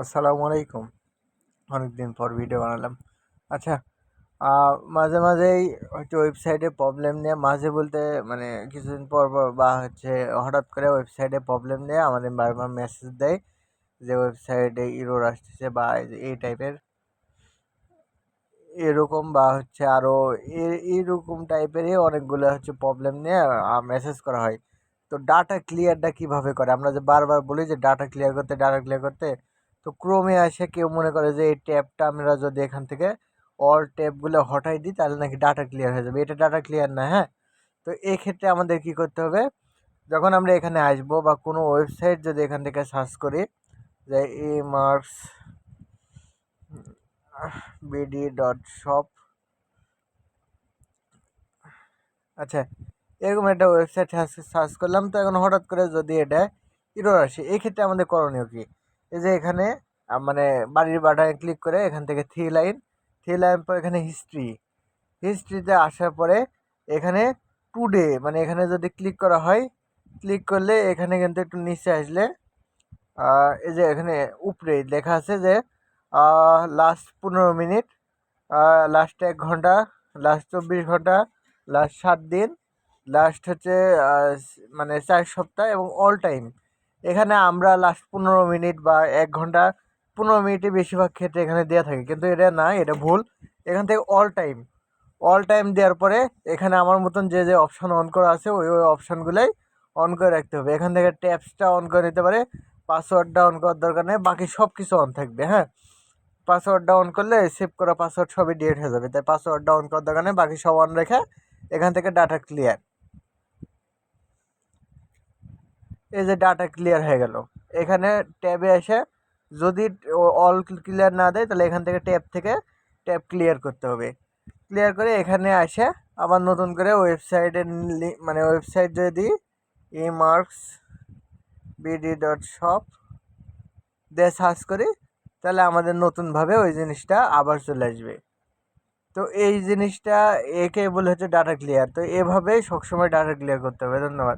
আসসালামু আলাইকুম। অনেকদিন পর ভিডিও বানালাম। আচ্ছা মাঝে মাঝেই হচ্ছে ওয়েবসাইটে প্রবলেম নিয়ে, মাঝে বলতে মানে কিছুদিন পর পর বা হচ্ছে হঠাৎ করে ওয়েবসাইটে প্রবলেম নিয়ে আমাদের বারবার মেসেজ দেয় যে ওয়েবসাইটে ইরোর আসতেছে বা এই টাইপের এরকম বা হচ্ছে আরও এইরকম টাইপেরই অনেকগুলো হচ্ছে প্রবলেম নিয়ে মেসেজ করা হয়। তো ডাটা ক্লিয়ারটা কীভাবে করে? আমরা যে বারবার বলি যে ডাটা ক্লিয়ার করতে ডাটা ক্লিয়ার করতে তো ক্রোমে আসে কেউ মনে করে যে, এই ট্যাবটা আমরা যদি এখান থেকে অল ট্যাবগুলো হটাই দিই, তাহলে নাকি ডাটা ক্লিয়ার হয়ে যাবে। এটা ডাটা ক্লিয়ার না হ্যাঁ? তো এই ক্ষেত্রে আমাদের কি করতে হবে? যখন আমরা এখানে আসব বা কোনো ওয়েবসাইট যদি এখান থেকে সার্চ করি, যে E marks BD dot shop আচ্ছা এরকম একটা ওয়েবসাইট সার্চ করলাম। তো এখন হঠাৎ করে যদি এটা ইরোর আসে এই ক্ষেত্রে আমাদের করণীয় কী? এই যে এখানে মানে বাড়ির বাটায় ক্লিক করে এখান থেকে থ্রি লাইন থ্রি লাইন পর এখানে হিস্ট্রি হিস্ট্রিতে আসার পরে এখানে টুডে মানে এখানে যদি ক্লিক করা হয় ক্লিক করলে এখানে কিন্তু একটু নিচে আসলে এই যে এখানে উপরে লেখা আছে যে লাস্ট পনেরো মিনিট লাস্ট এক ঘণ্টা লাস্ট চব্বিশ ঘণ্টা লাস্ট সাত দিন লাস্ট হচ্ছে মানে চার সপ্তাহ এবং অল টাইম এখানে আমরা লাস্ট পনেরো মিনিট বা এক ঘণ্টা পনেরো মিনিটে বেশিরভাগ ক্ষেত্রে এখানে দেওয়া থাকে। কিন্তু এটা না, এটা ভুল। এখান থেকে অল টাইম অল টাইম দেওয়ার পরে এখানে আমার মতন যে যে অপশান অন করা আছে, ওই ওই অপশানগুলোই অন করে রাখতে হবে। এখান থেকে ট্যাপসটা অন করে নিতে পারে পাসওয়ার্ডটা অন করার দরকার নেই, বাকি সব কিছু অন থাকবে হ্যাঁ? পাসওয়ার্ডটা অন করলে সেভ করা পাসওয়ার্ড সবই ডিলিট হয়ে যাবে। তাই পাসওয়ার্ডটা অন করার দরকার নেই, বাকি সব অন রেখে এখান থেকে ডাটা ক্লিয়ার এই যে ডাটা ক্লিয়ার হয়ে গেল। এখানে ট্যাবে এসে যদি অল ক্লিয়ার না দেয়, তাহলে এখান থেকে ট্যাব থেকে ট্যাব ক্লিয়ার করতে হবে। ক্লিয়ার করে এখানে আসে, আবার নতুন করে ওয়েবসাইটের মানে ওয়েবসাইট যদি E marks BD dot shop দিয়ে সার্চ করি, তাহলে আমাদের নতুনভাবে ওই জিনিসটা আবার চলে আসবে। তো এই জিনিসটা একে বলে হচ্ছে ডাটা ক্লিয়ার তো এভাবেই সবসময় ডাটা ক্লিয়ার করতে হবে। ধন্যবাদ।